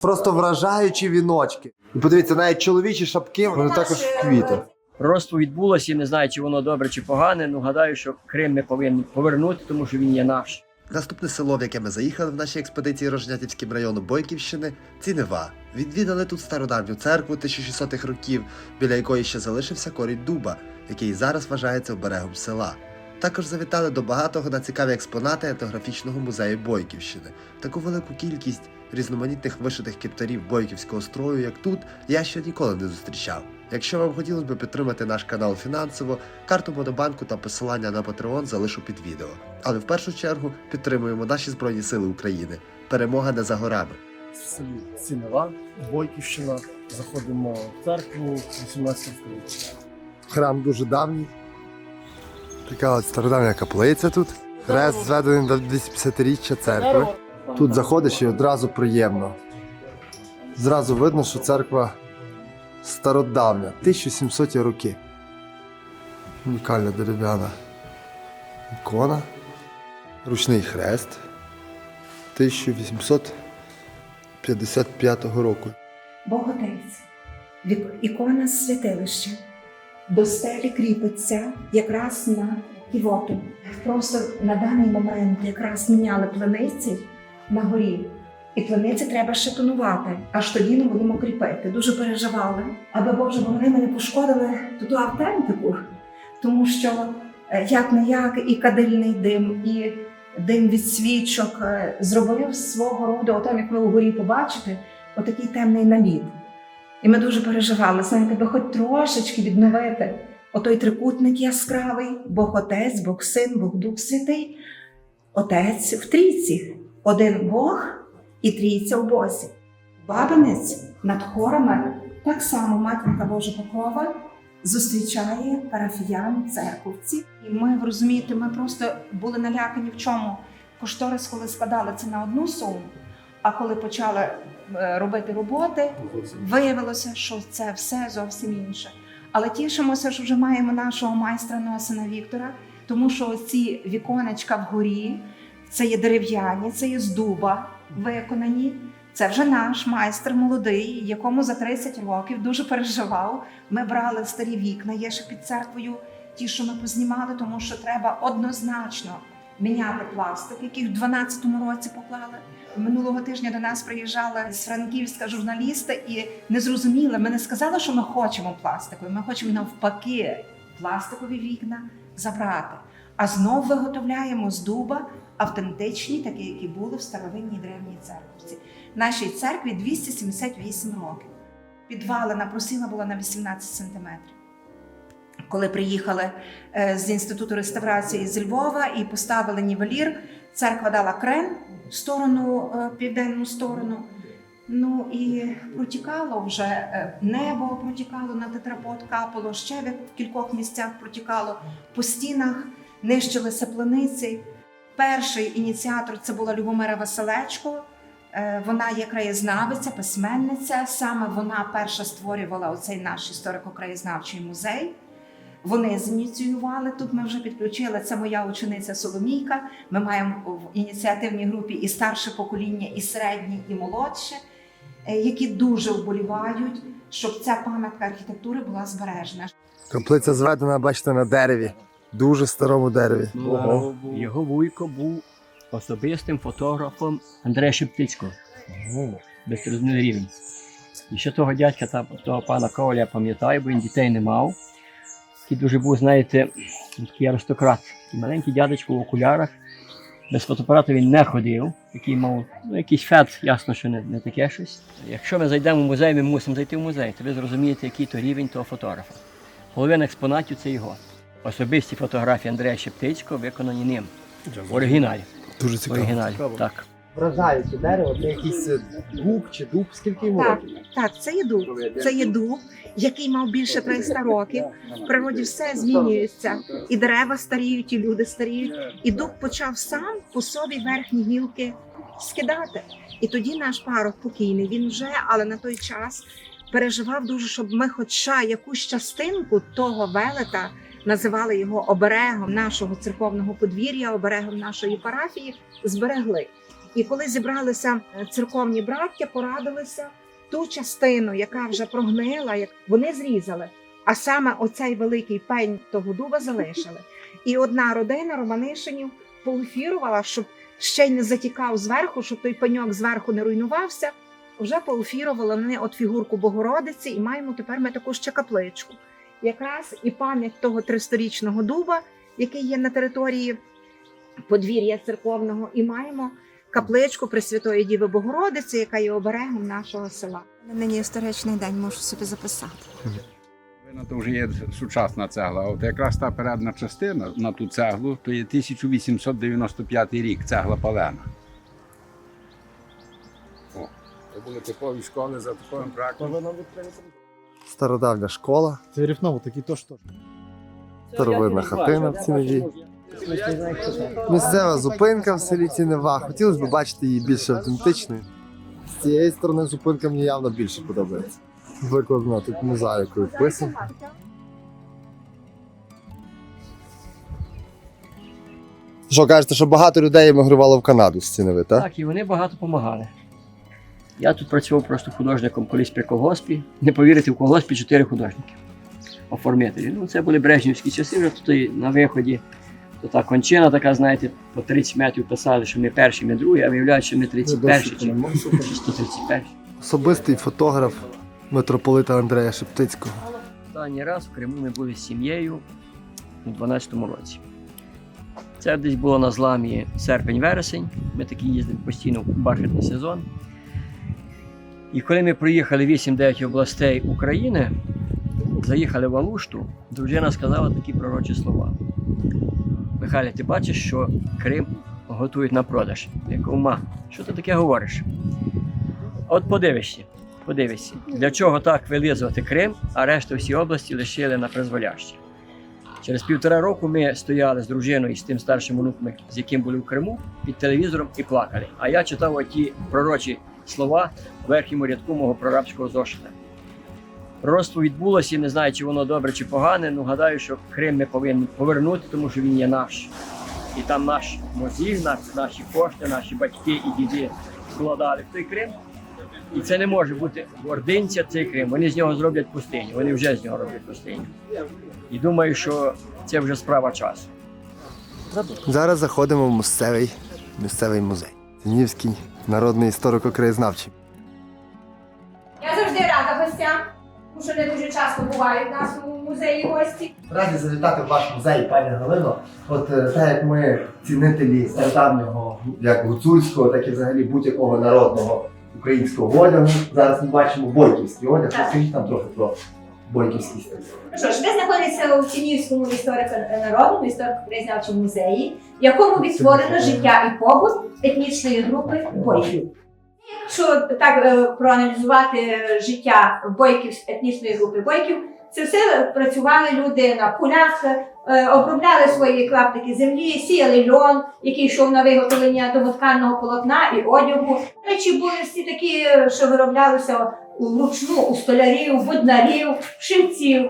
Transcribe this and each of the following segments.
Просто вражаючі віночки. І подивіться, навіть чоловічі шапки, вони також в квітах. Пророцтво відбулося, не знаю, чи воно добре чи погане. Ну гадаю, що Крим ми повинні повернути, тому що він є наш. Наступне село, в яке ми заїхали в нашій експедиції Рожнятівським районом Бойківщини, Цінева. Відвідали тут стародавню церкву 1600-х років, біля якої ще залишився корінь дуба, який зараз вважається оберегом села. Також завітали до багатого на цікаві експонати етнографічного музею Бойківщини. Таку велику кількість різноманітних вишитих кіпторів бойківського строю, як тут, я ще ніколи не зустрічав. Якщо вам хотілося б підтримати наш канал фінансово, карту Монобанку та посилання на Patreon залишу під відео. Але в першу чергу підтримуємо наші Збройні Сили України. Перемога не за горами. в селі Цінева, Бойківщина. Заходимо в церкву 18 століття. Храм дуже давній. Така от стародавня каплиця тут. Хрест зведений до 250-річчя церкви. Тут заходиш і одразу приємно. Зразу видно, що церква стародавня, 1700 роки. Унікальна дерев'яна ікона. Ручний хрест 1855 року. Боготець, вік- ікона святилища, до стелі кріпиться якраз на ківоту. Просто на даний момент якраз міняли плениці на горі. І плениці треба ще аж тоді ми будемо кріпити. Дуже переживали, аби Боже, бо вони мене пошкодили ту автентику, тому що як не як і кадильний дим, і дим від свічок е, зробив свого роду, отам, як ви угорі побачите, отакий темний наліт. І ми дуже переживали, знаєте, би хоч трошечки відновити отой трикутник яскравий, Бог Отець, Бог Син, Бог Дух Святий, Отець в трійці, один Бог і трійця в Бозі. Бабинець над хорами так само матінка Божа Покрова зустрічає парафіян, церковці. І ми розумієте, ми просто були налякані в чому. Кошторис, коли складали це на одну суму, а коли почали е, робити роботи, виявилося, що це все зовсім інше. Але тішимося, що вже маємо нашого майстра Носина Віктора, тому що ці віконечка вгорі, це є дерев'яні, це є з дуба виконані. Це вже наш майстер молодий, якому за 30 років дуже переживав. Ми брали старі вікна, є ще під церквою, ті, що ми познімали, тому що треба однозначно міняти пластик, який в 12-му році поклали. Минулого тижня до нас приїжджала з Франківська журналіста і не зрозуміла. Ми не сказали, що ми хочемо пластикові. Ми хочемо навпаки пластикові вікна забрати. А знов виготовляємо з дуба автентичні, такі, які були в старовинній древній церкві. Нашій церкві 278 років. Підвалина просила була на 18 сантиметрів. Коли приїхали е, з інституту реставрації з Львова і поставили нівелір, церква дала крен в сторону, е, південну сторону. Ну і протікало вже е, небо, протікало на тетрапот, капало, ще в кількох місцях протікало по стінах, нищилися плениці. Перший ініціатор це була Любомира Василечко. Е, Вона є краєзнавиця, письменниця. Саме вона перша створювала оцей наш історико-краєзнавчий музей. Вони зініціювали тут. Ми вже підключили. Це моя учениця Соломійка. Ми маємо в ініціативній групі і старше покоління, і середнє, і молодше, е, які дуже вболівають, щоб ця пам'ятка архітектури була збережена. Каплиця зведена, бачите, на дереві. Дуже старому дереві. Його, його вуйко був особистим фотографом Андрея Шептицького. Без розумний рівень. І ще того дядька, та, того пана Коваля, я пам'ятаю, бо він дітей не мав. Такий дуже був, знаєте, такий аристократ. Такий маленький дядечко в окулярах. Без фотоапарату він не ходив, який мав ну, якийсь фет, ясно, що не, не таке щось. Якщо ми зайдемо в музей, ми мусимо зайти в музей, то ви зрозумієте, який то рівень того фотографа. Половина експонатів це його. Особисті фотографії Андрея Шептицького виконані ним. В оригіналі. Дуже В цікаво. оригіналі. Так. Вражаюче дерево, це якийсь е, дуб чи дуб, скільки йому Так, років? так, це є дуб. Це є дуб, який мав більше 300 років. В природі все змінюється. І дерева старіють, і люди старіють. І дуб почав сам по собі верхні гілки скидати. І тоді наш парох покійний, він вже, але на той час переживав дуже, щоб ми, хоча якусь частинку того велета, називали його оберегом нашого церковного подвір'я, оберегом нашої парафії, зберегли. І коли зібралися е, церковні браття, порадилися ту частину, яка вже прогнила, як вони зрізали. А саме оцей великий пень того дуба залишили. І одна родина Романишинів поуфірувала, щоб ще й не затікав зверху, щоб той пеньок зверху не руйнувався. Вже поуфірували вони от фігурку Богородиці, і маємо тепер ми таку ще капличку. Якраз і пам'ять того тристорічного дуба, який є на території подвір'я церковного, і маємо капличку Пресвятої Діви Богородиці, яка є оберегом нашого села. Нині історичний день можу собі записати. Вона то вже є сучасна цегла. От якраз та передна частина на ту цеглу, то є 1895 рік, цегла палена. О, це були типові школи за таким То Стародавня школа, Це ріфново, такий то що. Старовинна хатина в Ціневі. місцева зупинка в селі Цінева. Хотілося б бачити її більш автентичною. З цієї сторони зупинка мені явно більше подобається. Викладена тут мозаїкою писанка. Що кажете, що багато людей емігрувало в Канаду з Ціневи, так? Так, і вони багато допомагали. Я тут працював просто художником колись при колгоспі. Не повірите, в колгоспі чотири художники. Оформителі. Ну, це були брежнівські часи, вже тут на виході. То та кончина така, знаєте, по 30 метрів писали, що ми перші, ми другі, а виявляють, що ми 31 чи, чи 131. Особистий фотограф митрополита Андрея Шептицького. Останній раз в Криму ми були з сім'єю у 12-му році. Це десь було на зламі серпень-вересень. Ми такі їздили постійно в бархатний сезон. І коли ми проїхали 8-9 областей України, заїхали в Алушту, дружина сказала такі пророчі слова. Михайло, ти бачиш, що Крим готують на продаж. Я кажу, ма, що ти таке говориш? От подивишся, подивишся, для чого так вилизувати Крим, а решту всі області лишили на призволяще. Через півтора року ми стояли з дружиною і з тим старшим онуком, з яким були в Криму, під телевізором і плакали. А я читав оті пророчі слова в верхньому рядку мого прорабського зошита. Пророцтво відбулося, не знаю, чи воно добре чи погане. Ну гадаю, що Крим ми повинні повернути, тому що він є наш. І там наш мозіль, наш, наші кошти, наші батьки і діди вкладали в той Крим. І це не може бути гординця цей Крим. Вони з нього зроблять пустиню. Вони вже з нього роблять пустиню. І думаю, що це вже справа часу. Зараз заходимо в місцевий, місцевий музей. Цінівський народний історико-краєзнавчий. Я завжди рада гостям, тому що не дуже часто бувають у нас у музеї гості. Раді завітати в ваш музей, пані Галино. От е, так як ми цінителі стародавнього, як гуцульського, так і взагалі будь-якого народного українського одягу. Зараз ми бачимо бойківський одяг. Так. Розкажіть нам трохи про бойківський. Ну що ж, ви знаходитеся у Чинівському історико-народному історико-краєзнавчому музеї, в якому відтворено життя і побут етнічної групи бойків. Якщо так е, проаналізувати життя бойків етнічної групи бойків, це все працювали люди на полях, е, обробляли свої клаптики землі, сіяли льон, який йшов на виготовлення домотканного полотна і одягу. Речі були всі такі, що вироблялися вручну у столярів, буднарів, шивців.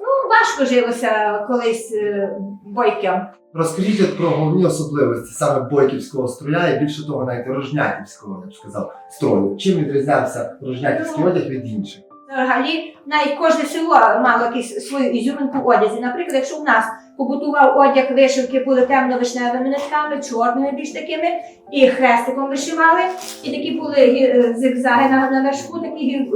Ну, важко жилося колись е, бойкам. Розкажіть от про головні особливості саме бойківського строя і більше того, навіть рожнятівського, я б сказав, строю. Чим відрізнявся рожнятівський одяг від інших? Взагалі, навіть кожне село мало якусь свою ізюминку в одязі. Наприклад, якщо в нас побутував одяг вишивки були темно-вишневими нитками, чорними більш такими, і хрестиком вишивали, і такі були зигзаги на, на вершку, такі гі-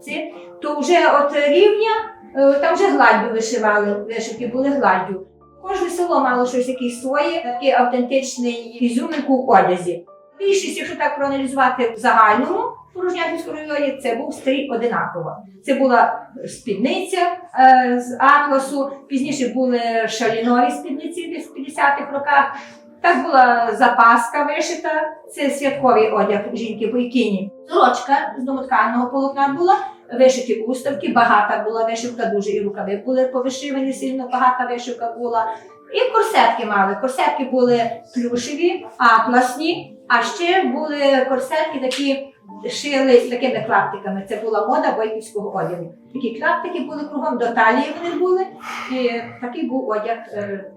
ці, то вже от рівня, е, там вже гладдю вишивали, вишивки були гладдю. Кожне село мало щось якийсь своє, такий автентичний ізюминку в одязі. Більшість, якщо так проаналізувати в загальному, в Рожнятівському районі це був стрій одинаково. Це була спідниця е, з атласу, пізніше були шалінові спідниці десь в 50-х роках. Так була запаска вишита, це святковий одяг жінки бойкині. Сорочка з домотканого полотна була, вишиті уставки, багата була вишивка, дуже і рукави були повишивані, сильно багата вишивка була. І корсетки мали. Корсетки були плюшеві, атласні, а ще були корсетки такі шили такими клаптиками. Це була мода бойківського одягу. Такі клаптики були кругом, до талії вони були. І такий був одяг е,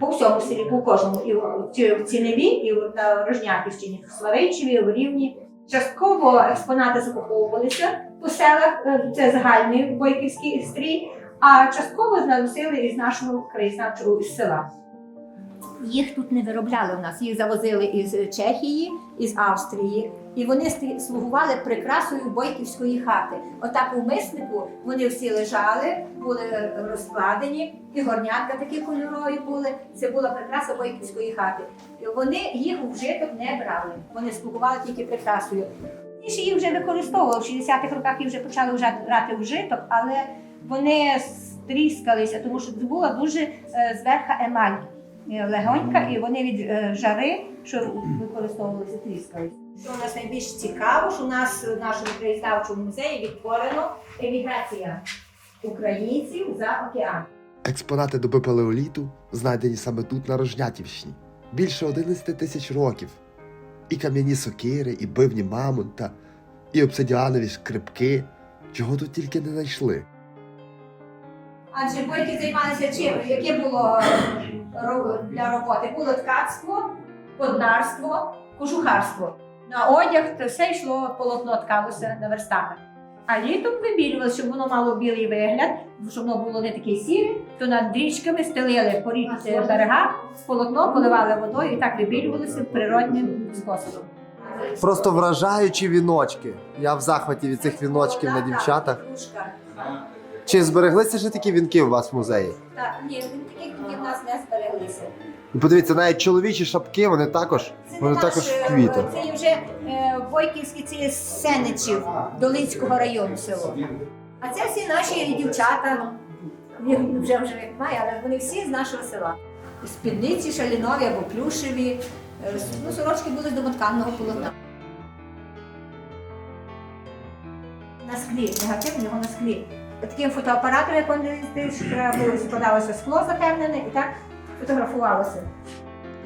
по всьому селі, по кожному, і в Ці- Ціневі, і на Рожнятівщині, в Славичеві, в Рівні. Частково експонати закуповувалися по селах, е, це загальний бойківський стрій, а частково заносили із нашого краєзнавчого із села. Їх тут не виробляли у нас, їх завозили із Чехії, із Австрії, і вони слугували прикрасою бойківської хати. Отак у миснику вони всі лежали, були розкладені, і горнятка такі кольорові були. Це була прикраса бойківської хати. І вони їх у вжиток не брали. Вони слугували тільки прикрасою. Інші їх вже використовували в 60-х роках їх вже почали брати вжиток, але вони стріскалися, тому що була дуже е, зверха емаль е, легонька, і вони від е, жари, що використовувалися, тріскалися. Що нас найбільш цікаво, що у нас в нашому краєзнавчому музеї відтворено еміграція українців за океан. Експонати доби палеоліту знайдені саме тут, на Рожнятівщині. Більше 11 тисяч років. І кам'яні сокири, і бивні мамонта, і обсидіанові шкрипки. Чого тут тільки не знайшли. Адже бойки займалися чим? Яке було е, для роботи? Було ткацтво, поднарство, кожухарство. На одяг це все йшло, полотно ткалося на верстатах. А літом вибілювали, щоб воно мало білий вигляд, щоб воно було не таке сіре, то над річками стелили по річці берега, полотно поливали водою і так вибілювалося природним способом. Просто вражаючі віночки. Я в захваті від цих віночків на дівчатах. Чи збереглися ще такі вінки у вас в музеї? Так, ні, таких в нас не збереглися. І подивіться, навіть чоловічі шапки, вони також, Це вони також в квіти. Це є вже е, Бойківські ці Сенечів, Долинського району село. А це всі наші дівчата, їх вже вже немає, але вони всі з нашого села. Спідниці шалінові або плюшеві, е, ну, сорочки були з домотканного полотна. На склі, негатив його на склі. Таким фотоапаратом, як вони треба було складалося скло затемнене і так фотографувалося.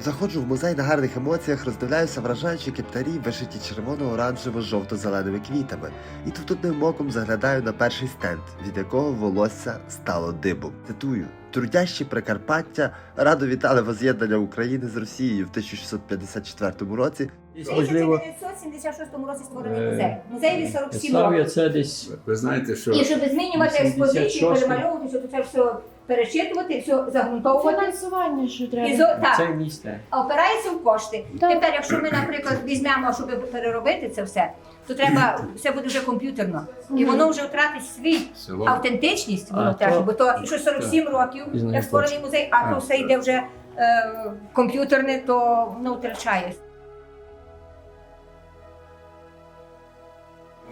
Заходжу в музей на гарних емоціях, роздивляюся вражаючі кептарі, вишиті червоно-оранжево-жовто-зеленими квітами. І тут одним оком заглядаю на перший стенд, від якого волосся стало дибом. Цитую. Трудящі Прикарпаття радо вітали воз'єднання України з Росією в 1654 році. Десь, В можливо, 1976 році створений Е, музей. Музеєві 47 Славія років. це десь Ви знаєте, що І щоб змінювати експозицію, 86. перемальовувати, щоб це все перечитувати, все загрунтовувати. Фінансування, що І треба. так, це місце. а опирається в кошти. Так. Тепер, якщо ми, наприклад, візьмемо, щоб переробити це все, то треба все буде вже комп'ютерно. І воно вже втратить свій село автентичність, воно А, теж, то- бо то що 47 років, Пізно як створений музей, а А, то все йде вже е, комп'ютерне, то воно втрачає.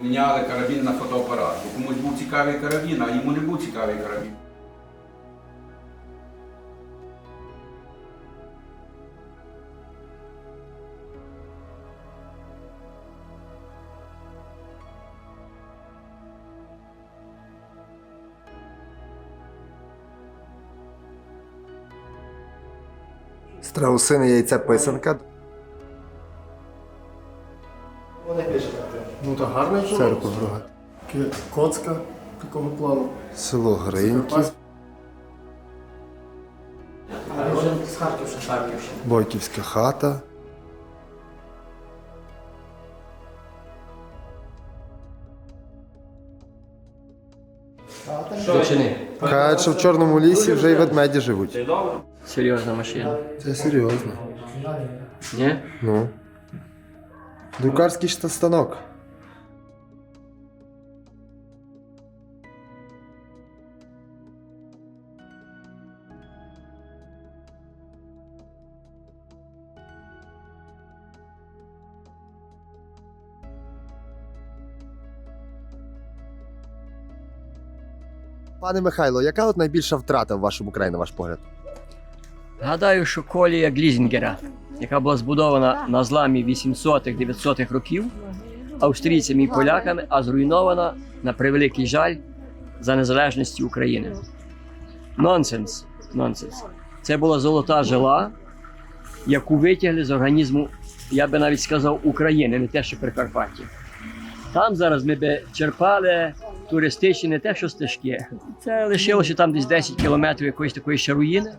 міняли карабін на фотоапарат. Бо комусь був цікавий карабін, а йому не був цікавий карабін. Страусине яйце писанка. Ну гарний вже. Церква друга. Коцка такого плану. Село Гриньки. Бойківська хата. Що чи ні? Кажуть, що в Чорному лісі вже й ведмеді живуть. Серйозна машина. Це серйозно. Ні? Ну. Друкарський станок. Пане Михайло, яка от найбільша втрата в вашому краї, на ваш погляд? Гадаю, що колія Глізінгера, яка була збудована на зламі 800-900-х років австрійцями і поляками, а зруйнована на превеликий жаль за незалежності України. Нонсенс. Нонсенс. Це була золота жила, яку витягли з організму, я би навіть сказав, України, не те, що Прикарпаття. Там зараз ми би черпали туристичні, не те, що стежки. Це лишилося там десь 10 кілометрів якоїсь такої ще руїни.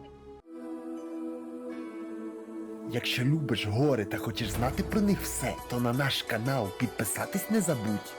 Якщо любиш гори та хочеш знати про них все, то на наш канал підписатись не забудь.